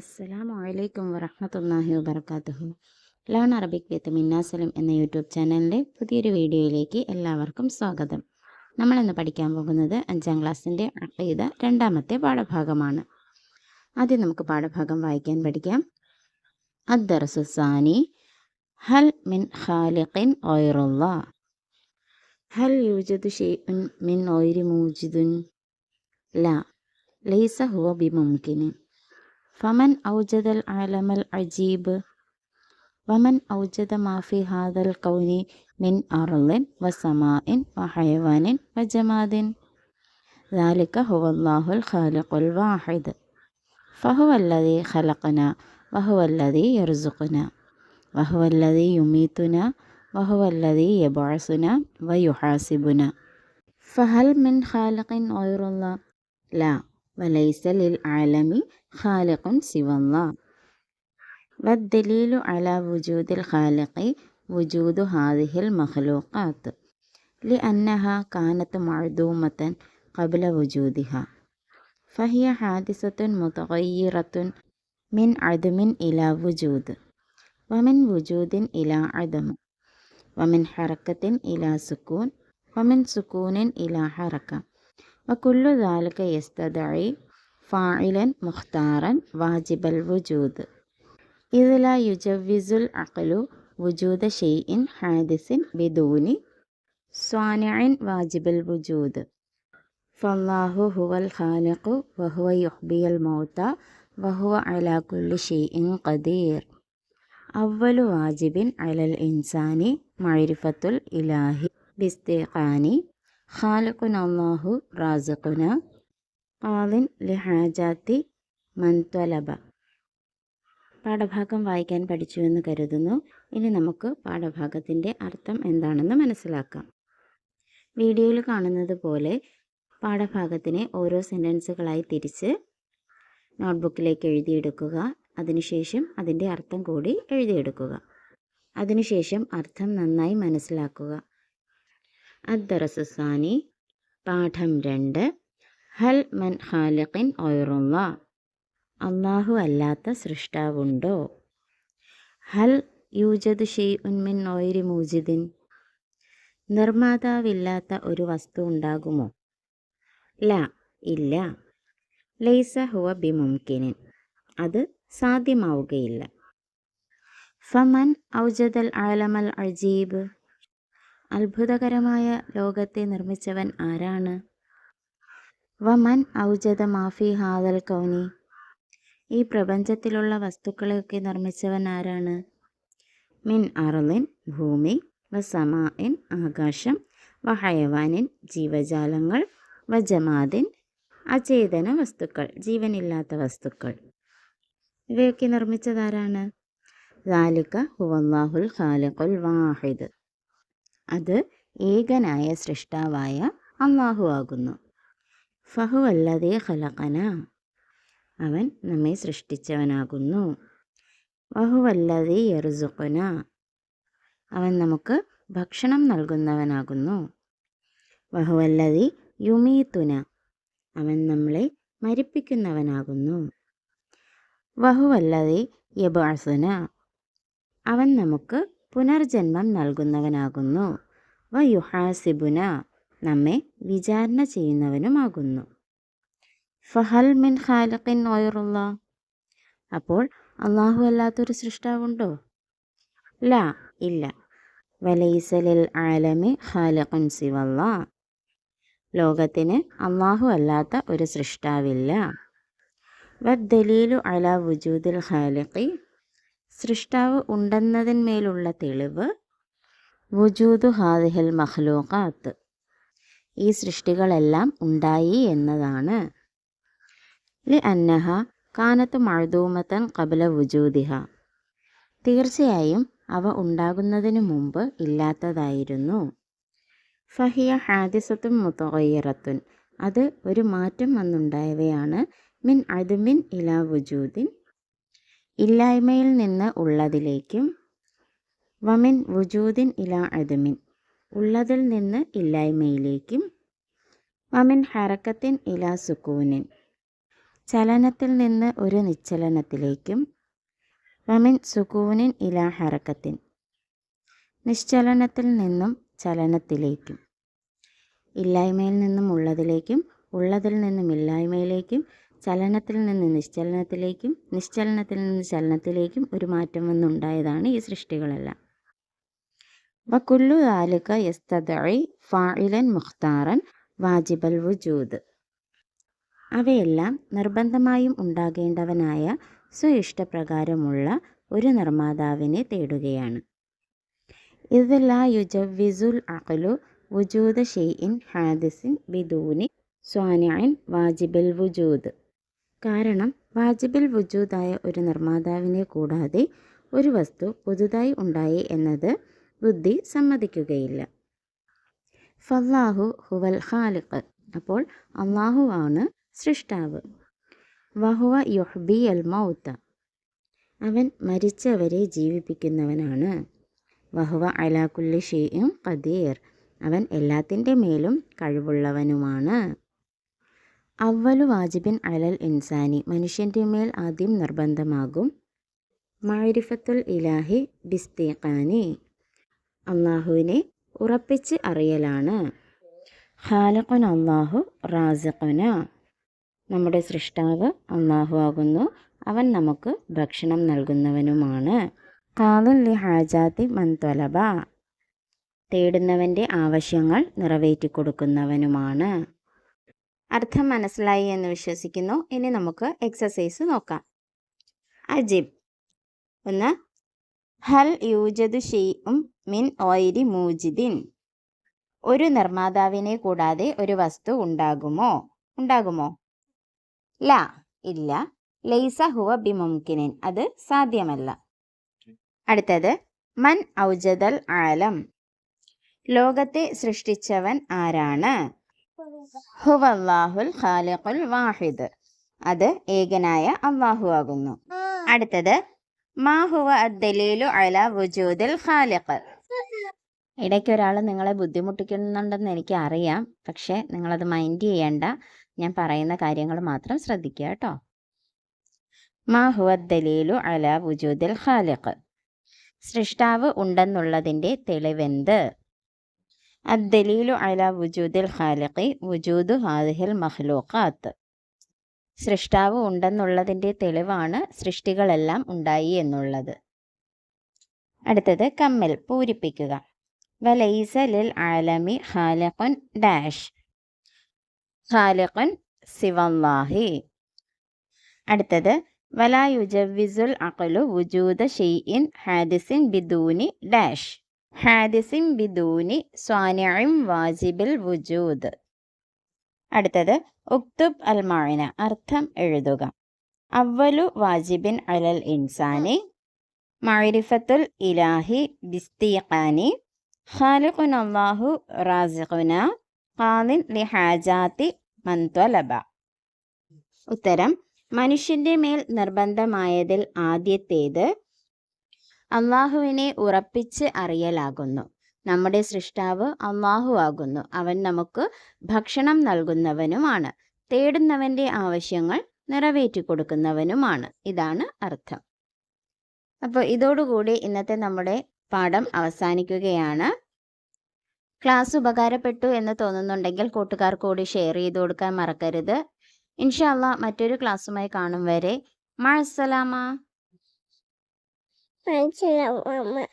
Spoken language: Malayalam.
അസ്സലാമു അലൈക്കും വറഹ്മത്തുള്ളാഹി വബർക്കാത്തുഹു ലേൺ അറബിക് വിത്ത് മിന്നാസലം എന്ന യൂട്യൂബ് ചാനലിന്റെ പുതിയൊരു വീഡിയോയിലേക്ക് എല്ലാവർക്കും സ്വാഗതം. നമ്മളിന്ന് പഠിക്കാൻ പോകുന്നത് അഞ്ചാം ക്ലാസ്സിന്റെ അഖീദ രണ്ടാമത്തെ പാഠഭാഗമാണ്. ആദ്യം നമുക്ക് പാഠഭാഗം വായിക്കാൻ പഠിക്കാം. അദ്ദർസുസാനി ഹൽ മിൻ ഖാലിഖിൻ ഓയറുള്ള ഹൽ യൂജദു ഷെയ്ഉൻ മിൻ ഓയിരി മൂജിദുൻ. ല ലൈസ ഹുവ ബിമുംകിന് فمن أوجد العالم العجيب؟ ومن أوجد ما في هذا الكون من أرض وسماء وحيوان وجماد؟ ذلك هو الله الخالق الواحد. فهو الذي خلقنا وهو الذي يرزقنا وهو الذي يميتنا وهو الذي يبعثنا ويحاسبنا. فهل من خالق غير الله؟ لا. وليس للعالم خالق سوى الله. والدليل على وجود الخالق وجود هذه المخلوقات لأنها كانت معدومة قبل وجودها. فهي حادثة متغيرة من عدم إلى وجود ومن وجود إلى عدم ومن حركة إلى سكون ومن سكون إلى حركة. وكل ذلك يستدعي فاعلا مختارا واجب الوجود. إذ لا يجوز العقل وجود شيء حادث بدون صانع واجب الوجود. فالله هو الخالق وهو يحيي الموتى وهو على كل شيء قدير. أول واجب على الإنسان معرفة الإله باستيقان ഹാലക്കുൻ അള്ളാഹു ആവിൻ ആദിൻ ലിഹാജാത്തി മൻത്വലബ പാഠഭാഗം വായിക്കാൻ പഠിച്ചു എന്ന് കരുതുന്നു. ഇനി നമുക്ക് പാഠഭാഗത്തിന്റെ അർത്ഥം എന്താണെന്ന് മനസ്സിലാക്കാം. വീഡിയോയിൽ കാണുന്നത് പോലെ പാഠഭാഗത്തിനെ ഓരോ സെന്റൻസുകളായി തിരിച്ച് നോട്ട്ബുക്കിലേക്ക് എഴുതിയെടുക്കുക. അതിനുശേഷം അതിന്റെ അർത്ഥം കൂടി എഴുതിയെടുക്കുക. അതിനുശേഷം അർത്ഥം നന്നായി മനസ്സിലാക്കുക. അദ്ദറസുസാനി പാഠം രണ്ട്. ഹൽ മൻ ഖാലിഖിൻ ഒയറുള്ള അള്ളാഹു അല്ലാത്ത സൃഷ്ടാവുണ്ടോ? ഹൽ യൂജദ് ഷെയ് ഉൻമിൻ ഓയിരി മൂജിദിൻ. നിർമ്മാതാവില്ലാത്ത ഒരു വസ്തു ഉണ്ടാകുമോ? ല ഇല്ല. ലൈസ ഹുവ ബിമുംകിനിൻ. അത് സാധ്യമാവുകയില്ല. ഫമൻ ഔജദൽ ആലമൽ അജീബ്. അത്ഭുതകരമായ ലോകത്തെ നിർമ്മിച്ചവൻ ആരാണ്? വമൻ ഔജത മാഫി ഹാദൽ കൗനി. ഈ പ്രപഞ്ചത്തിലുള്ള വസ്തുക്കളെയൊക്കെ നിർമ്മിച്ചവൻ ആരാണ്? മിൻ അറലിൻ ഭൂമി വ വസമാഇൻ ആകാശം വഹയവാനിൻ ജീവജാലങ്ങൾ വ വജമാദിൻ അചേതന വസ്തുക്കൾ ജീവനില്ലാത്ത വസ്തുക്കൾ. ഇവയൊക്കെ നിർമ്മിച്ചതാരാണ് ലാലിക ഹുവല്ലാഹുൽ ഖാലിഖുൽ വാഹിദ്. അത് ഏകനായ സൃഷ്ടാവായ അള്ളാഹു ആകുന്നു. ഫഹുവല്ലതേ ഖലഖന. അവൻ നമ്മെ സൃഷ്ടിച്ചവനാകുന്നു. വഹുവല്ലതേ യർസുഖന. അവൻ നമുക്ക് ഭക്ഷണം നൽകുന്നവനാകുന്നു. വഹുവല്ലതി യുമീത്തുന അവൻ നമ്മളെ മരിപ്പിക്കുന്നവനാകുന്നു. വഹുവല്ലതി യബാസുന അവൻ നമുക്ക് പുനർജന്മം നൽകുന്നവനാകുന്നു. വ യുഹാസിബുന നമ്മെ വിചാരണ ചെയ്യുന്നവനുമാകുന്നു. ഫഹൽ മിൻ ഖാലിഖിൻ ഓയറുള്ള അപ്പോൾ അള്ളാഹു അല്ലാത്തൊരു സൃഷ്ടാവുണ്ടോ? ല ഇല്ല. വലൈസലിൽ ആലമി ഖാലിഖുൻ സിവല്ല. ലോകത്തിന് അള്ളാഹു അല്ലാത്ത ഒരു സൃഷ്ടാവില്ല. വദ്ദലീലു അല വുജൂദിൽ ഖാലിഖി. സൃഷ്ടാവ് ഉണ്ടെന്നതിന്മേലുള്ള തെളിവ് വുജൂദു ഹാദിഹൽ മഖ്ലൂഖാത്ത്. ഈ സൃഷ്ടികളെല്ലാം ഉണ്ടായി എന്നതാണ്. ലി അന്നഹ കാനത്ത് മഴുതൂമത്തൻ കബല വുജൂദിഹ. തീർച്ചയായും അവ ഉണ്ടാകുന്നതിനു മുമ്പ് ഇല്ലാത്തതായിരുന്നു. ഫഹിയ ഹാദിസത്തും മുത്തയ്യറത്തുൻ അത് ഒരു മാറ്റം വന്നുണ്ടായവയാണ്. മിൻ അതുമിൻ ഇലാ വുജൂദിൻ ഇല്ലായ്മയിൽ നിന്ന് ഉള്ളതിലേക്കും വമിൻ വുജൂദിൻ ഇലാ അദമിൻ ഉള്ളതിൽ നിന്ന് ഇല്ലായ്മയിലേക്കും വമിൻ ഹറക്കത്തിൻ ഇലാ സുക്കൂനിൻ ചലനത്തിൽ നിന്ന് ഒരു നിശ്ചലനത്തിലേക്കും വമിൻ സുക്കൂനിൻ ഇലാ ഹറക്കത്തിൻ നിശ്ചലനത്തിൽ നിന്നും ചലനത്തിലേക്കും ഇല്ലായ്മയിൽ നിന്നും ഉള്ളതിലേക്കും ഉള്ളതിൽ നിന്നും ഇല്ലായ്മയിലേക്കും ചലനത്തിൽ നിന്ന് നിശ്ചലനത്തിലേക്കും നിശ്ചലനത്തിൽ നിന്ന് ചലനത്തിലേക്കും ഒരു മാറ്റം വന്നുണ്ടായതാണ് ഈ സൃഷ്ടികളെല്ലാം. വക്കുല്ലു ആലുക യസ്തദി ഫാഇലൻ മുഖ്താറൻ വാജിബൽ വുജൂദ്. അവയെല്ലാം നിർബന്ധമായും ഉണ്ടാകേണ്ടവനായ സ്വയിഷ്ടപ്രകാരമുള്ള ഒരു നിർമ്മാതാവിനെ തേടുകയാണ്. ഇത് ലാ യുജവ്വിസുൽ അഖ്ലു വുജൂദ ഷെയ്ഇൻ ഹാദിസിൻ ബിദൂനി സ്വാനിയൻ വാജിബൽ വുജൂദ്. കാരണം വാജിബിൽ വുജൂദായ ഒരു നിർമ്മാതാവിനെ കൂടാതെ ഒരു വസ്തു പുതുതായി ഉണ്ടായി എന്നത് ബുദ്ധി സമ്മതിക്കുകയില്ല. ഫല്ലാഹു ഹുവൽ ഖാലിഖ്. അപ്പോൾ അള്ളാഹുവാണ് സൃഷ്ടാവ്. വഹുവ യുഹ്ബി അൽ മൗത്ത. അവൻ മരിച്ചവരെ ജീവിപ്പിക്കുന്നവനാണ്. വഹുവ അലാകുല്ലി ഷെയ്യും ഖദീർ. അവൻ എല്ലാത്തിന്റെ മേലും കഴിവുള്ളവനുമാണ്. അവലു വാജിബിൻ അലൽ ഇൻസാനി മനുഷ്യന്റെ മേൽ ആദ്യം നിർബന്ധമാകും. മാരിഫത്തുൽ ഇലാഹി ബിസ്തീഖാനി. അള്ളാഹുവിനെ ഉറപ്പിച്ച് അറിയലാണ്. ഖാലഖുൻ അള്ളാഹു റാസിഖുന. നമ്മുടെ സൃഷ്ടാവ് അള്ളാഹു ആകുന്നു. അവൻ നമുക്ക് ഭക്ഷണം നൽകുന്നവനുമാണ്. കാലുല്ലി ഹാജാത്തി മൻതൊലബ തേടുന്നവന്റെ ആവശ്യങ്ങൾ നിറവേറ്റി കൊടുക്കുന്നവനുമാണ് അർത്ഥം മനസ്സിലായി എന്ന് വിശ്വസിക്കുന്നു. ഇനി നമുക്ക് എക്സസൈസ് നോക്കാം. അജിബ്. ഒന്ന് ഹൽ യൂജദു ഷെയ്ഉം മിൻ ഓയിരി മൂജിദിൻ. ഒരു നിർമ്മാതാവിനെ കൂടാതെ ഒരു വസ്തു ഉണ്ടാകുമോ? ഉണ്ടാകുമോ? ല ഇല്ല. ലൈസ ഹുവ ബിമുംകിനിൻ. അത് സാധ്യമല്ല. അടുത്തത് മൻ ഔജദൽ ആലം. ലോകത്തെ സൃഷ്ടിച്ചവൻ ആരാണ്? ഹുവല്ലാഹുൽ ഖാലിഖുൽ വാഹിദ്. അത് ഏകനായ അള്ളാഹു ആകുന്നു. അടുത്തത് മാ ഹുവ അദ്ദലീലു അല വുജൂദിൽ ഖാലിഖ്. ഇടയ്ക്ക് ഒരാൾ നിങ്ങളെ ബുദ്ധിമുട്ടിക്കുന്നുണ്ടെന്ന് എനിക്ക് അറിയാം പക്ഷേ നിങ്ങളത് മൈൻഡ് ചെയ്യണ്ട. ഞാൻ പറയുന്ന കാര്യങ്ങൾ മാത്രം ശ്രദ്ധിക്കുക കേട്ടോ. മാ ഹുവ അല വുജൂദിൽ ഖാലിഖ്. സൃഷ്ടാവ് ഉണ്ടെന്നുള്ളതിന്റെ തെളിവെന്ത്? അദ്ദലീലു അല വുജൂദിൽ ഖാലിഖി വുജൂദു ഹാദിഹിൽ മഹ്ലൂഖാത്ത് സൃഷ്ടാവ് ഉണ്ടെന്നുള്ളതിന്റെ തെളിവാണ് സൃഷ്ടികളെല്ലാം ഉണ്ടായി എന്നുള്ളത്. അടുത്തത് കമ്മൽ പൂരിപ്പിക്കുക. വലൈസ ലിൽ ആലമി ഖാലിഖുൻ ഡാഷ്. ഖാലിഖുൻ സിവല്ലാഹി. അടുത്തത് വലായുജവിസുൽ അഖലു വുജൂദ ഷെയ്ഇൻ ഹാദിസിൻ ബിദൂനി ഡാഷ്. ഹാദിസിൻ ബിദൂനി സ്വാനിയും വാജിബിൽ വുജൂദ്. അടുത്തത് ഉക്തുബ് അൽ മായന അർത്ഥം എഴുതുക. അവലു വാജിബിൻ അലൽ ഇൻസാനി മഅരിഫത്തുൽ ഇലാഹി ബിസ്തീഖാനി ഖാലിഖുൻ അല്ലാഹു റാസിഖുന ഖാലിൻ ലിഹാജാത്തി മന്ത്വലബ ഉത്തരം മനുഷ്യന്റെ മേൽ നിർബന്ധമായതിൽ ആദ്യത്തേത് അള്ളാഹുവിനെ ഉറപ്പിച്ച് അറിയലാകുന്നു. നമ്മുടെ സൃഷ്ടാവ് അള്ളാഹു ആകുന്നു. അവൻ നമുക്ക് ഭക്ഷണം നൽകുന്നവനുമാണ്. തേടുന്നവന്റെ ആവശ്യങ്ങൾ നിറവേറ്റി കൊടുക്കുന്നവനുമാണ്. ഇതാണ് അർത്ഥം. അപ്പോൾ ഇതോടുകൂടി ഇന്നത്തെ നമ്മുടെ പാഠം അവസാനിക്കുകയാണ്. ക്ലാസ് ഉപകാരപ്പെട്ടു എന്ന് തോന്നുന്നുണ്ടെങ്കിൽ കൂട്ടുകാർ കൂടി ഷെയർ ചെയ്ത് കൊടുക്കാൻ മറക്കരുത്. ഇൻഷാല്ല മറ്റൊരു ക്ലാസ്സുമായി കാണും വരെ. മഴസലാമ 玩去了妈妈